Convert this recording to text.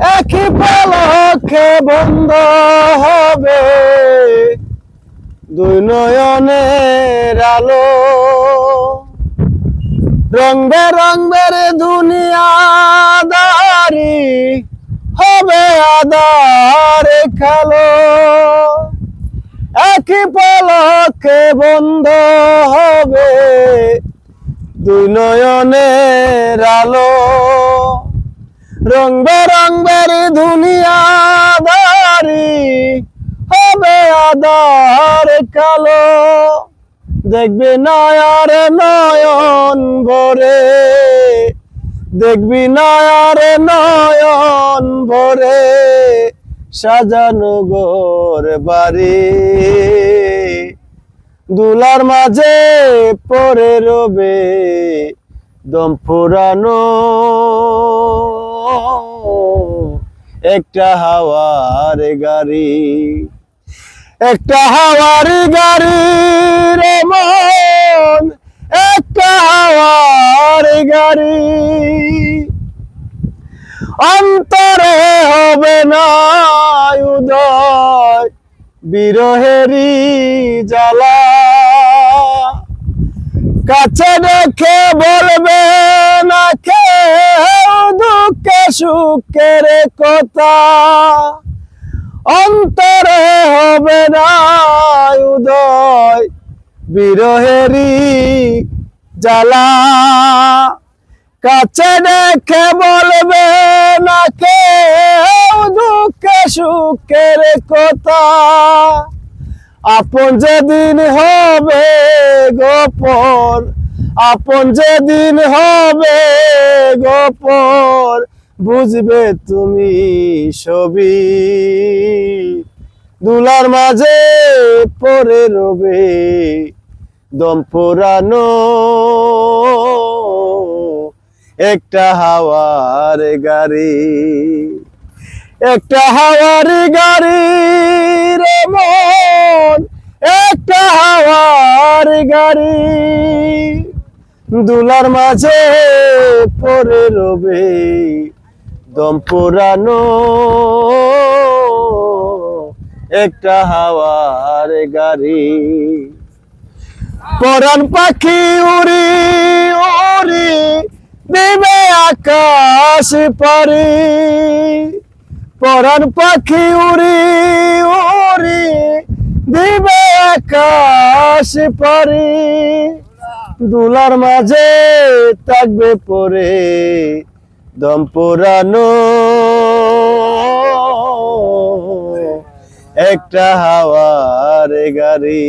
একই পলকে বন্ধ হবে। দুই নয়নের আলো। রং বেরং বেরে দুনিয়াদারি হবে আদার খালো। একই পলকে বন্ধ হবে। দুই নয়নের আলো। রং বেরং বেরে দুনিয়াদারি হবে আদার কালো। দেখবি নয়ার নয়ন ভরে, দেখবি নয়ার নয়ন ভরে, সাজানো গোর বাড়ি। দুলার মাঝে পরে রবে দম ফুরানো। একটা হাওয়ার গাড়ি, একটা হাওয়ার গাড়ি রে মন, একটা হাওয়ার গাড়ি। অন্তরে হবে না উদয় বিরহেরি জ্বালা। কাছে দেখে বলবে না দুঃখে সুখের কথা। অন্তরে হবে না উদয় বিরহেরি জ্বালা। কাছে দেখে বলবে না কে দুঃখে সুখের কথা। আপন যেদিন হবে গোপর আপন যেদিন হবে গোপর বুঝবে তুমি ছবি দুলার মাঝে পরে রবে দম পুরানো একটা হাওয়ার গাড়ি, একটা হাওয়ার গাড়ি রে মন, একটা হাওয়ার গাড়ি। দুলার মাঝে পরে রবে দম পুরানো, একটা হাওয়ার গাড়ি। পরান পাখি উড়ি উড়ি, দেবে আকাশ পারি পরান পাখি উড়ি উড়ি, দিবে আকাশ পারি দুলার মাঝে থাকবে পরে দম পুরানো একটা হাওয়ার গাড়ি।